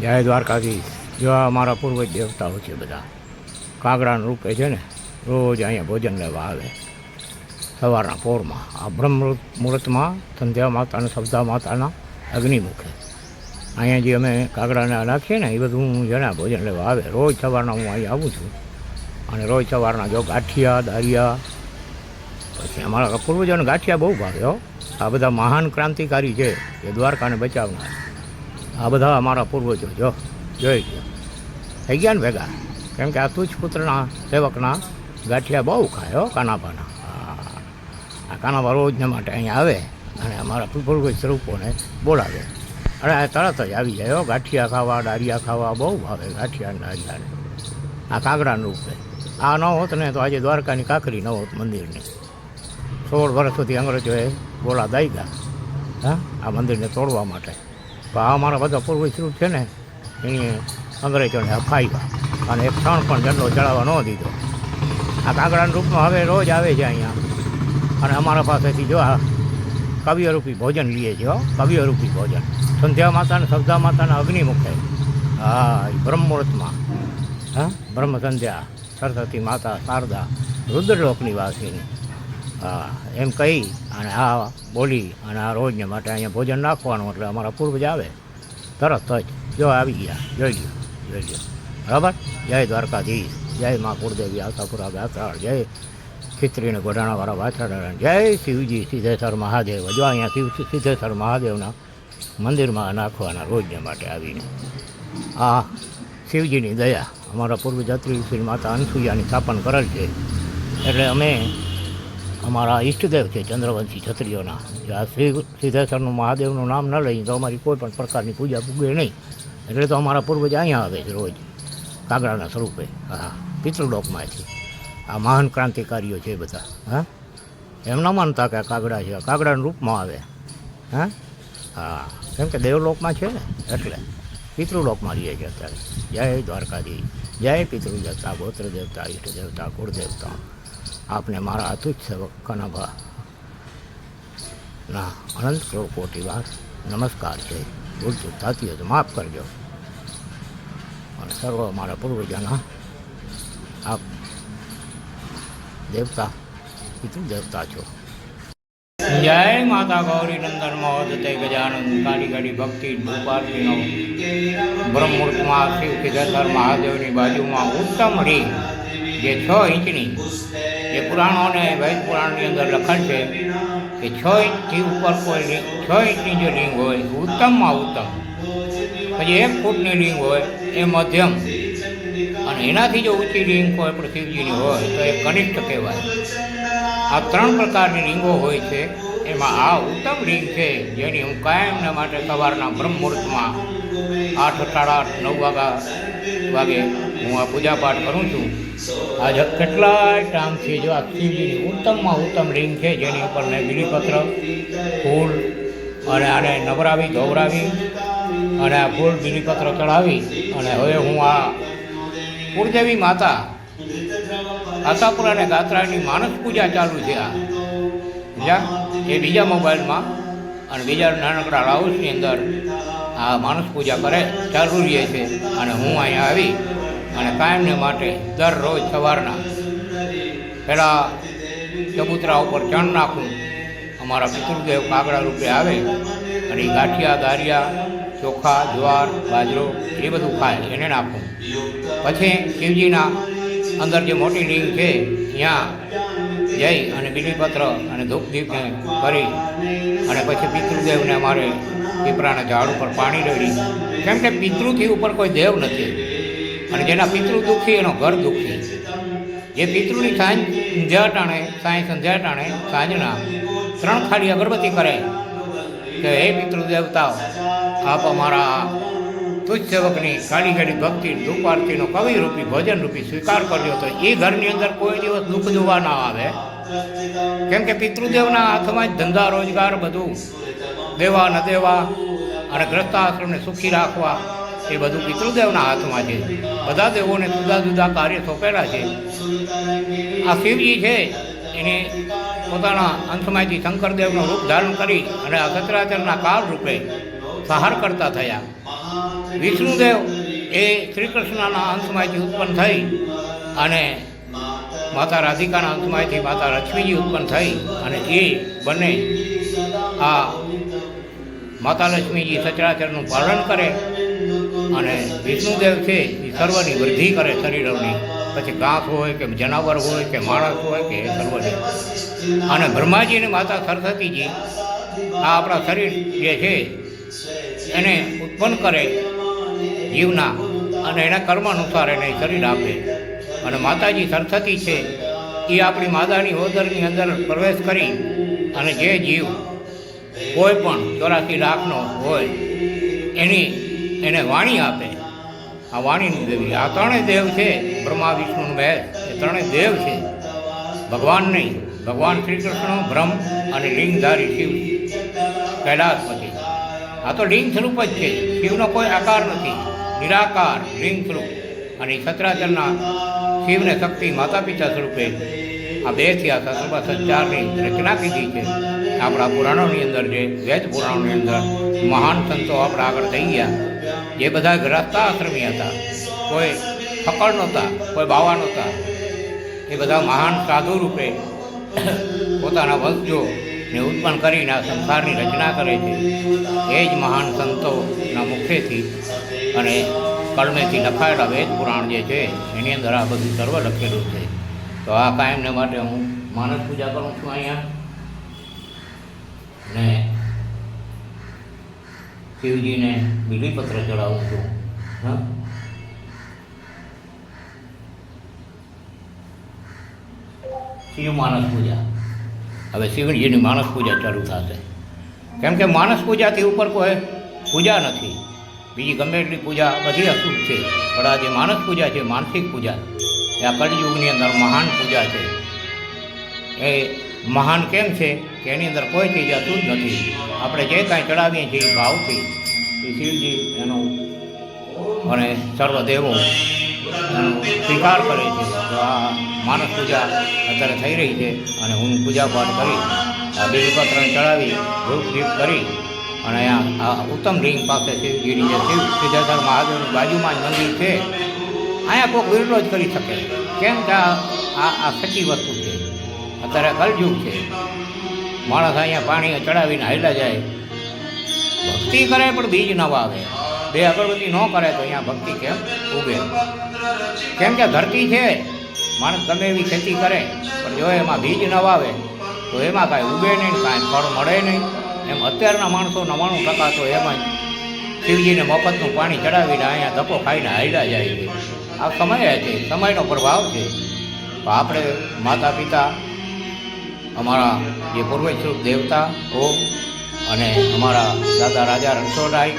જય દ્વારકાથી જો આ અમારા પૂર્વજ દેવતાઓ છે બધા, કાગડાના રૂપે છે ને, રોજ અહીંયા ભોજન લેવા આવે. સવારના પોરમાં આ બ્રહ્મ મુહૂર્તમાં સંધ્યા માતાના શબ્દા માતાના અગ્નિમુખે. અહીંયા જે અમે કાગડાને નાખીએ ને, એ બધું હું જેને ભોજન લેવા આવે. રોજ સવારના હું અહીં આવું છું. અને રોજ સવારના જો ગાંઠિયા દારિયા પછી અમારા પૂર્વજોને ગાંઠિયા બહુ ભાવે હો. આ બધા મહાન ક્રાંતિકારી છે, એ દ્વારકાને બચાવનાર. આ બધા અમારા પૂર્વજો જો. જોઈ ગયો થઈ ગયા ને ભેગા? કેમ કે આ તુજ પુત્રના સેવકના ગાંઠિયા બહુ ખાય હો કાનાભાના. આ કાનાભા રોજને માટે અહીંયા આવે અને અમારા પૂર્વજ સ્વરૂપોને બોલાવે. અરે આ તરત જ આવી જાય હો. ગાંઠિયા ખાવા ડારિયા ખાવા બહુ ભાવે, ગાંઠિયા ડારિયાને આ કાગડાનું રૂપે. આ ન હોત ને તો આજે દ્વારકાની કાકરી ન હોત મંદિરની. સોળ વર્ષ સુધી અંગ્રેજોએ બોલા દઈ ગયા હા, આ મંદિરને તોડવા માટે. આ અમારા બધા પૂર્વજ સ્વરૂપ છે ને એની અંગ્રેજોને અફાવ્યા અને એક ક્ષણ પણ ઝંડો ચડાવવા ન દીધો. આ કાગડાના રૂપમાં હવે રોજ આવે છે અહીંયા. અને અમારા પાસેથી જો આ કવિયરૂપી ભોજન લઈએ છે હો કવિયરૂપી ભોજન. સંધ્યા માતાને, શ્રદ્ધા માતાના અગ્નિમુખે હા બ્રહ્મુહૂર્તમાં હા બ્રહ્મ સંધ્યા સરસ્વતી માતા, શારદા, રુદ્રલોકની વાસીની. હા, એમ કહી અને આ બોલી અને આ રોજને માટે અહીંયા ભોજન નાખવાનું એટલે અમારા પૂર્વજ આવે. તરત જ જો આવી ગયા, જોઈ ગયો જોઈ ગયો બરાબર? જય દ્વારકાધીશ, જય મા કુળદેવી આશાપુરા ગાતાળ જય ખીચરીને ગોઢાણાવાળા વાછરડા જય શિવજી સિદ્ધેશ્વર મહાદેવ, જો અહીંયા શિવ સિદ્ધેશ્વર મહાદેવના મંદિરમાં નાખવાના રોજને માટે આવીને. આ શિવજીની દયા અમારા પૂર્વજાત્રી શ્રી માતા અનસુયાની સ્થાપન કરેલ છે. એટલે અમે અમારા ઈષ્ટદેવ છે, ચંદ્રવંશી ક્ષત્રિયોના. આ શ્રી સિદ્ધેશ્વરનું મહાદેવનું નામ ન લઈએ તો અમારી કોઈ પણ પ્રકારની પૂજા પૂગે નહીં. એટલે તો અમારા પૂર્વજ અહીંયા આવે છે રોજ, કાગડાના સ્વરૂપે. હા, પિતૃલોકમાં છે. આ મહાન ક્રાંતિકારીઓ છે બધા. હા? એમ ન માનતા કે આ કાગડા છે. કાગડાના રૂપમાં આવે. હા? હા, કેમ કે દેવલોકમાં છે ને, એટલે. પિતૃલોકમાં રહીએ છીએ અત્યારે. જય દ્વારકાધી જય પિતૃ દેવતા ગોત્ર દેવતા ઈષ્ટ દેવતા કુળ દેવતા આપને મારા અતુચ્છ સેવક કનભા ના અનંત કરોડ કોટી વાર નમસ્કાર છે ભૂલ ચૂક થતી હોય તો માફ કરજો અને સર્વ મારા પૂર્વજોના આપ દેવતા પિતૃ દેવતા છો જય માતા ગૌરી નંદન મહોદય ગજાનંદ કાળી ગાડી ભક્તિ ધૂપારતીનો બ્રહ્મુહૂર્તમાં શિવ સિદ્ધેશ્વર મહાદેવની બાજુમાં ઉત્તમ રીંગ જે છ ઇંચની એ પુરાણો અને વૈદ પુરાણની અંદર લખણ છે કે છ ઇંચથી ઉપર કોઈ લિંગ, છ ઇંચની જે લિંગ હોય, ઉત્તમમાં ઉત્તમ. પછી એક ફૂટની લિંગ હોય, એ મધ્યમ. અને એનાથી જો ઊંચી લિંગ કોઈ પૃથ્વીજીની હોય, તો એ કનિષ્ઠ કહેવાય. આ ત્રણ પ્રકારની લિંગો હોય છે. એમાં આ ઉત્તમ લિંગ છે, જેની હું કાયમને માટે સવારના બ્રહ્મ મુહૂર્તમાં આઠ સાડા આઠ, નવ વાગા વાગે હું આ પૂજાપાઠ કરું છું. આજે કેટલાય ટાઈમથી જો આ શિવજીની ઉત્તમમાં ઉત્તમ રિંગ છે, જેની ઉપર મેં બીલીપત્ર, ફૂલ અને આને નવરાવી, ધોવરાવી અને આ ફૂલ બીલીપત્ર ચડાવી અને હવે હું આ કુળદેવી માતા આશાપુરા અને ગાત્રાની માનસ પૂજા ચાલુ છે આ. બીજા એ બીજા મોબાઈલમાં અને બીજા નાનકડા હાઉસની અંદર આ માનસ પૂજા કરે રહે છે અને હું અહીંયા આવી અને કાયમને માટે દરરોજ સવારના પહેલાં ચબૂતરા ઉપર ચણ નાખું. અમારા પિતૃદેવ કાગડા રૂપે આવે અને ગાંઠિયા દારિયા ચોખા, જ્વાર, બાજરો એ બધું ખાય, એને નાખું. પછી શિવજીના અંદર જે મોટી લિંગ છે, ત્યાં જઈ અને બીલીપત્ર અને ધૂપ દીપને કરી અને પછી પિતૃદેવને અમારે પીપરાના ઝાડ ઉપર પાણી રેડી કેમ કે પિતૃથી ઉપર કોઈ દેવ નથી. અને જેના પિતૃ દુઃખી, એનો ઘર દુઃખી. જે પિતૃની સાંજ સંધ્યા ટાણે સાંજ સંધ્યા ટાણે સાંજના ત્રણ ખાલી અગરબત્તી કરે. કે હે પિતૃ દેવતાઓ આપ અમારા તુચ્છ સેવકની કાળી ગાડી ભક્તિ દુઃખ આરતીનો ભજન રૂપી સ્વીકાર કર્યો તો એ ઘરની અંદર કોઈ દિવસ દુઃખ જોવા ના આવે. કેમ કે પિતૃદેવના હાથમાં જ ધંધા, રોજગાર બધું. દેવા ન દેવા અને ગ્રસ્તાશ્રમને સુખી રાખવા. એ બધું પિતૃદેવના હાથમાં છે. બધા દેવોને જુદા જુદા કાર્ય સોંપેલા છે. આ શિવજી છે, એને પોતાના અંશમાંથી શંકરદેવનું રૂપ ધારણ કરી અને અખતરાચરના કાળ રૂપે સહાર કરતા થયા. વિષ્ણુદેવ એ શ્રી કૃષ્ણના ઉત્પન્ન થઈ અને માતા રાધિકાના અંશમાંથી માતા લક્ષ્મીજી ઉત્પન્ન થઈ અને એ બંને આ માતા લક્ષ્મીજી સચરાચરનું પાલન કરે અને વિષ્ણુદેવ છે એ સર્વની વૃદ્ધિ કરે શરીરની. પછી ઘાસ હોય કે જનાવર હોય કે માણસ હોય કે એ સર્વની. અને બ્રહ્માજી અને માતા સરસ્વતીજી આ આપણા શરીર જે છે, એને ઉત્પન્ન કરે જીવના અને એના કર્મ અનુસાર એને શરીર આપે. અને માતાજી સરસ્વતી છે, એ આપણી માતાની હોદરની અંદર પ્રવેશ કરી અને જે જીવ કોઈ પણ ચોરાસી લાખનો હોય, એની એને વાણી આપે. આ વાણીની દેવી, આ ત્રણેય દેવ છે, બ્રહ્મા, વિષ્ણુ મહેશ એ ત્રણેય દેવ છે. ભગવાન નહીં, ભગવાન શ્રી કૃષ્ણ બ્રહ્મ અને લિંગધારી શિવ. કૈલાસપતિ. આ તો લિંગ સ્વરૂપ જ છે. શિવનો કોઈ આકાર નથી. નિરાકાર, લિંગ સ્વરૂપ. અને છત્રાચરના શિવને શક્તિ માતા પિતા સ્વરૂપે આ બે થયા સસર્વ સંચારની રચના કીધી છે. આપણા પુરાણોની અંદર જે વેદ પુરાણોની અંદર મહાન સંતો આપણા આગળ થઈ ગયા. જે બધા ગ્રસ્તાશ્રમી હતા. કોઈ ફકડ નહોતા, કોઈ બાવા નહોતા. એ બધા મહાન સાધુ રૂપે પોતાના વંશજોને ઉત્પન્ન કરીને આ સંસારની રચના કરે છે. એ જ મહાન સંતોના મુખેથી અને કળમેથી લખાયેલા વેદ પુરાણ જે છે, એની અંદર આ બધું સર્વ લખેલું છે. તો આ કાયમને માટે હું માનસ પૂજા કરું છું અહીંયા. ને શિવજીને બિલીપત્ર ચડાવું છું. હા? શિવ માનસ પૂજા. હવે શિવજીની માનસ પૂજા ચાલુ થશે. કેમ કે માનસ પૂજાથી ઉપર કોઈ પૂજા નથી. બીજી ગમે એટલી પૂજા બધી અશુભ છે. પણ આ જે માનસ પૂજા છે, માનસિક પૂજા, એ આ કળયુગની અંદર મહાન પૂજા છે. એ મહાન કેમ છે કે એની અંદર કોઈ ચીજ અશુદ્ધ નથી. આપણે જે કાંઈ ચડાવીએ છીએ એ ભાવથી. એ શિવજી એનો અને સર્વદેવો એનો સ્વીકાર કરે છે તો આ માનસ પૂજા અત્યારે થઈ રહી છે અને હું પૂજા પાઠ કરી, આ બિલપત્રને ચડાવી ધૂપ દીપ કરી અને આ ઉત્તમ રિંગ પાસે શિવજીની જે શિવ સિદ્ધેશ્વર મહાદેવની બાજુમાં જ મંદિર છે, અહીંયા કોઈક વિરોધ કરી શકે. કેમ કે આ આ સચી વસ્તુ અત્યારે કલયુગ છે. માણસ અહીંયા પાણી ચડાવીને હાલ્યા જાય. ભક્તિ કરે પણ બીજ ન વાવે. બે અગરબત્તી ન કરે તો અહીંયા ભક્તિ કેમ ઉગે? કેમ કે ધરતી છે. માણસ ગમે એવી ખેતી કરે, પણ જો એમાં બીજ ન વાવે, તો એમાં કાંઈ ઉગે નહીં, કાંઈ ફળ મળે નહીં. એમ અત્યારના માણસો નવ્વાણું ટકા તો એમાં શિવજીને મફતનું પાણી ચડાવીને અહીંયા ધક્કો ખાઈને હાલ્યા જાય છે. આ સમય છે, સમયનો પ્રભાવ છે. આપણે માતા પિતા અમારા જે પૂર્વજ દેવતા ઓમ અને અમારા દાદા રાજા રણછોડરાય,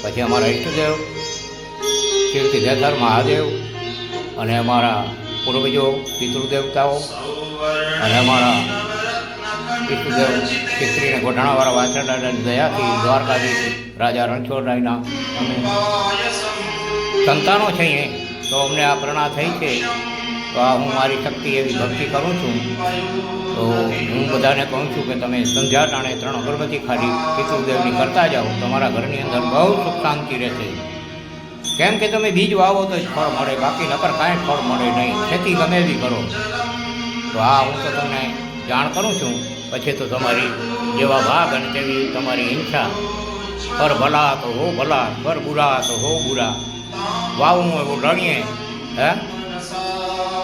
પછી અમારા ઈષ્ટદેવ કીર્તિધેધર મહાદેવ અને અમારા પૂર્વજો પિતૃદેવતાઓ અને અમારા પિતૃદેવ ક્ષેત્રીને ગોઠાણાવાળા વાછરડાની દયાથી દ્વારકાથી રાજા રણછોડરાયના. અમે સંતાનો છીએ, તો અમને આ પ્રેરણા થઈ છે તો આ હું મારી શક્તિ એવી ભક્તિ કરું છું. તો હું બધાને કહું છું કે તમે સંધ્યા ટાણે ત્રણ અગરબત્તી ખાલી પિતૃદેવની કરતા જાઓ. તમારા ઘરની અંદર બહુ સુખ શાંતિ રહેશે. કેમ કે તમે બીજ વાવો તો જ ફળ મળે, બાકી નકર કાંઈ ફળ મળે નહીં. ખેતી ગમે એવી કરો. તો આ હું તો તમને જાણ કરું છું. પછી તો તમારી જેવા ભાગ અને તેવી તમારી હિંસા પર ભલા તો હો ભલા, પર બુરા તો હો બુરા. વાવું એવું રણીએ, હે?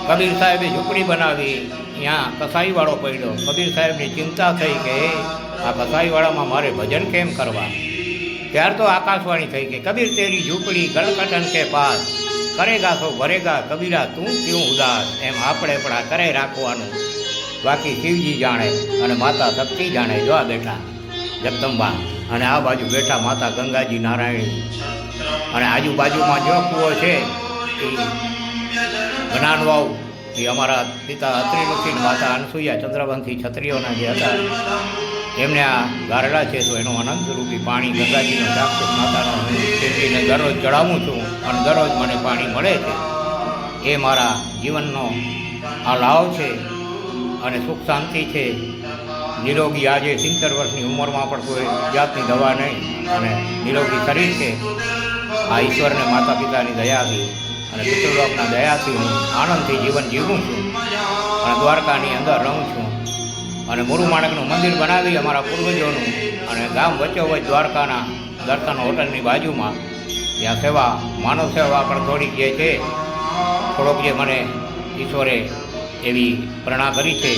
કબીર સાહેબે ઝૂંપડી બનાવી, ત્યાં કસાઈવાળો પડ્યો. કબીર સાહેબની ચિંતા થઈ કે આ કસાઈવાળામાં મારે ભજન કેમ કરવા? ત્યાર તો આકાશવાણી થઈ કે, કબીર, તેરી ઝૂંપડી ગળકટન કે પાસ? કરેગા તો ભરેગા, કબીરા, તું ક્યું ઉદાસ? એમ આપણે પણ આ કરે રાખવાનું. બાકી શિવજી જાણે અને માતા શક્તિ જાણે જોવા બેઠા, જગદંબા. અને આ બાજુ બેઠા માતા ગંગાજી નારાયણી. અને આજુબાજુમાં જો કૂવો છે, એ જ્ઞાનવાવ એ અમારા પિતા અત્રિ માતા અનસુયા ચંદ્રવંશી ક્ષત્રિયોના જે હતા, એમને આ ગારેલા છે તો એનું અનંતરૂપી પાણી ગંગાજીનો ચાક્ષુષ માતાનો હું દરરોજ ચડાવું છું અને દરરોજ મને પાણી મળે છે. એ મારા જીવનનો આ લાવ છે અને સુખ શાંતિ છે. નિરોગી આજે સિત્તેર વર્ષની ઉંમરમાં પણ કોઈ જાતની દવા નહીં અને નિરોગી શરીર છે. આ ઈશ્વરને માતા પિતાની દયા દયાથી અને પિતૃલોકના દયાથી હું આનંદથી જીવન જીવું છું અને દ્વારકાની અંદર રહું છું અને મુરુ માણકનું મંદિર બનાવી અમારા પૂર્વજોનું અને ગામ વચ્ચોવચ દ્વારકાના દર્શન હોટલની બાજુમાં, ત્યાં સેવા, માનવ સેવા પણ થોડીક જે છે, થોડોક જે મને ઈશ્વરે એવી પ્રેરણા કરી છે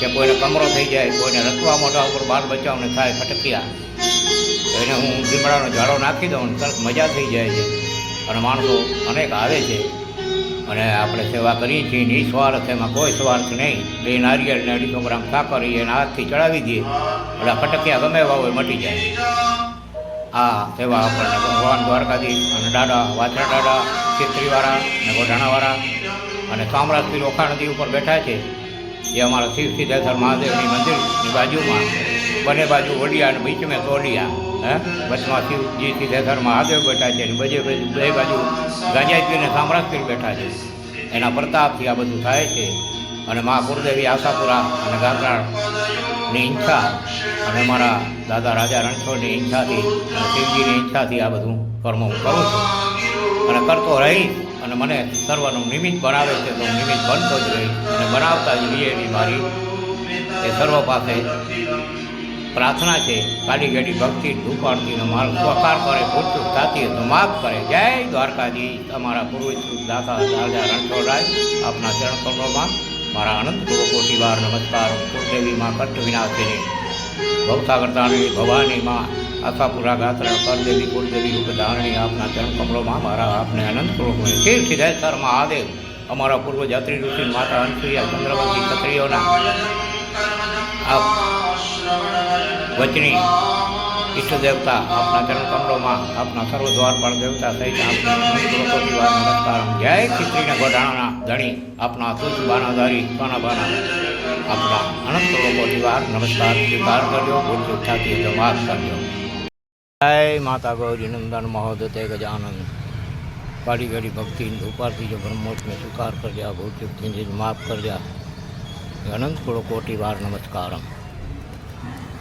કે કોઈને કમરો થઈ જાય, કોઈને રસવા મોઢા ઉપર બાળ બચ્ચાઓને થાય ફટકિયા. તો એને હું લીમડાનો ઝાડો નાખી દઉં તરત મજા થઈ જાય છે. અને માણસો અનેક આવે છે. અને આપણે સેવા કરીએ છીએ, નિસ્વાર્થ, એમાં કોઈ સ્વાર્થ નહીં. બે નારિયેળ ને અઢીસો ગ્રામ સાકર એને હાથથી ચડાવી દઈએ. એટલે આ ફટકિયા ગમે એવા હોય મટી જાય. આ સેવા આપણને ભગવાન દ્વારકાધીશ અને દાડા વાછરા દાડા ખેતરીવાળા અને ગોઢાણાવાળા અને સામ્રાજપીર લોખા નદી ઉપર બેઠા છે. જે અમારા શિવ સિદ્ધેશ્વર મહાદેવની મંદિરની બાજુમાં, બંને બાજુ ઓડિયા અને બીચ મેં તોડિયા હે? વચમાં શિવજી સિદ્ધેશ્વર મહાદેવ બેઠા છે અને બજે બે બાજુ ગાંજાપીર અને સામ્રાજપીર બેઠા છે. એના પ્રતાપથી આ બધું થાય છે. અને મા કુરદેવી આશાપુરા અને ગાત્રાની ઈચ્છા અને મારા દાદા રાજા રણછોડની ઈચ્છાથી શિવજીની ઈચ્છાથી આ બધું કર્મ હું કરું છું. અને કરતો રહીશ અને મને સર્વનું નિમિત્ત બનાવે છે તો હું નિમિત્ત બનતો જ રહીશ અને બનાવતા જ રહીએ એવી મારી એ સર્વ પાસે પ્રાર્થના છે કાલી ઘડી ભક્તિ ધૂપાડતીનો માલ સ્વકાર કરે પૂરતું થતી તો માફ કરે. જય દ્વારકાજી અમારા પૂર્વજ દાતા રાજા રણછોડરાય, આપના ચરણ કમળોમાં મારા અનંત પૂર્વ કોટી નમસ્કાર. કુળદેવી માં કષ્ટ વિનાશિની ભવસાગર તારણી ભવાની માં આશાપુરા ગાત્રણ કરદેવી, કુળદેવી રૂપ ધારણી આપના ચરણ કમળોમાં મારા આપને અનંત પૂર્વક શિવ સિદ્ધેશ્વર મહાદેવ અમારા પૂર્વ જાત્રી ઋષિ માતા અનસુયા ચંદ્રવંતી ક્ષત્રિયોના. આપ વચની ઈષ્ટ દેવતા આપના ચરણ કમળોમાં આપના સર્વ દ્વારપાળ દેવતા સહિત આપના અનંત લોકોથી વાર નમસ્કાર જય ખીચડીને ગોઢાણાના ધણી આપના તુજ બાનાધારી સોના બાના આપના અનંત લોકોથી વાર નમસ્કાર સ્વીકાર કરજો ભૂલ ચૂક થતી હોય તો માફ કરજો જય માતા ગૌરી નંદન મહોદતે ગજાનંદ કાળી ગાડી ભક્તિ ઉપારથી જો બ્રહ્મોત્સવ સ્વીકાર કરજા ભૂલ ચૂક થઈ માફ કરજા અનંત કરોડો કોટી વાર નમસ્કારમ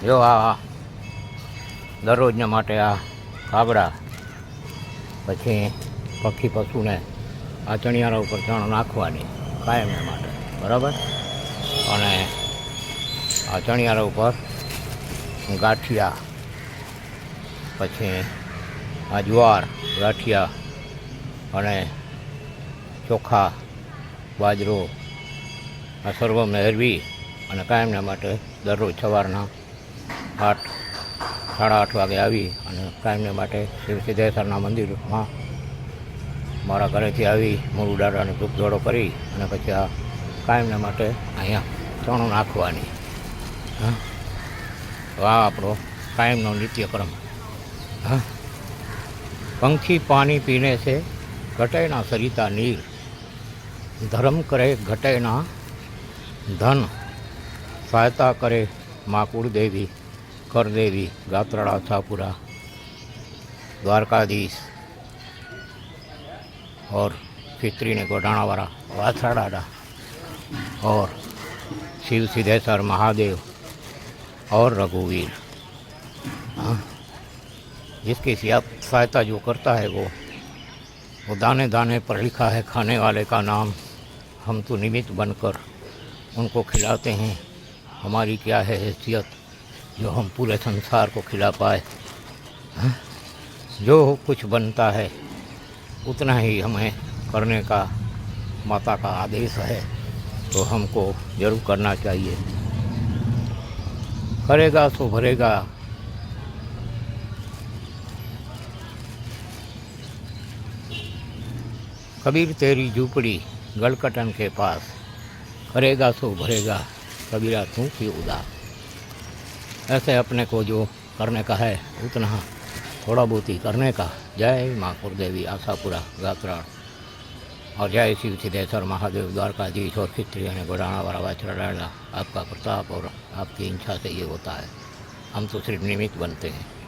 જો આ દરરોજના માટે આ કાગડા પછી પક્ષી પશુને આ ચણિયારા ઉપર ચણ નાખવાની કાયમને માટે. બરાબર? અને આ ચણિયારા ઉપર ગાંઠિયા, પછી આ જ્વાર, ગાંઠિયા અને ચોખા, બાજરો, આ સર્વમને હેરવી અને કાયમના માટે દરરોજ સવારના આઠ, સાડા આઠ વાગે આવી અને કાયમને માટે શિવ સિદ્ધેશ્વરના મંદિરમાં મારા ઘરેથી આવી મોરું દાદાને ધૂપધોડો કરી અને પછી આ કાયમને માટે અહીંયા ચણો નાખવાની. હા? આ આપણો કાયમનો નિત્યક્રમ. હા? પંખી પાણી પીને છે ઘટેના સરિતા નીર. ધર્મ કરે ઘટેના ધન. સહાયતા કરે મા કુળદેવી. કરદેવી ગાત્રાળા છાપુરા દ્વારકાધીશ और फित्री ने गोडाणा वाला वाथरा डाडा और शिव सिद्धेश्वर महादेव और रघुवीर हाँ जिसकी सिया- सहायता जो करता है वो वो दाने दाने पर लिखा है खाने वाले का नाम हम तो निमित्त बनकर उनको खिलाते हैं हमारी क्या है हैसियत जो हम पूरे संसार को खिला पाए हाँ? जो कुछ बनता है, उतना ही हमें करने का, माता का आदेश है तो हमको ज़रूर करना चाहिए। करेगा तो भरेगा। कबीर तेरी झूपड़ी गलकटन के पास, करेगा तो भरेगा, कबीरा तू की उदास। ऐसे अपने को जो करने का है, उतना थोड़ा बहुत ही करने का। जय माँ कुलदेवी, आशापुरा गात्रा और जय श्री सिद्धेश्वर महादेव, द्वारकाधीश और खित्री ने गुराना वाला वाचरा आपका प्रताप और आपकी इच्छा से ये होता है। हम तो सिर्फ़ निमित्त बनते हैं।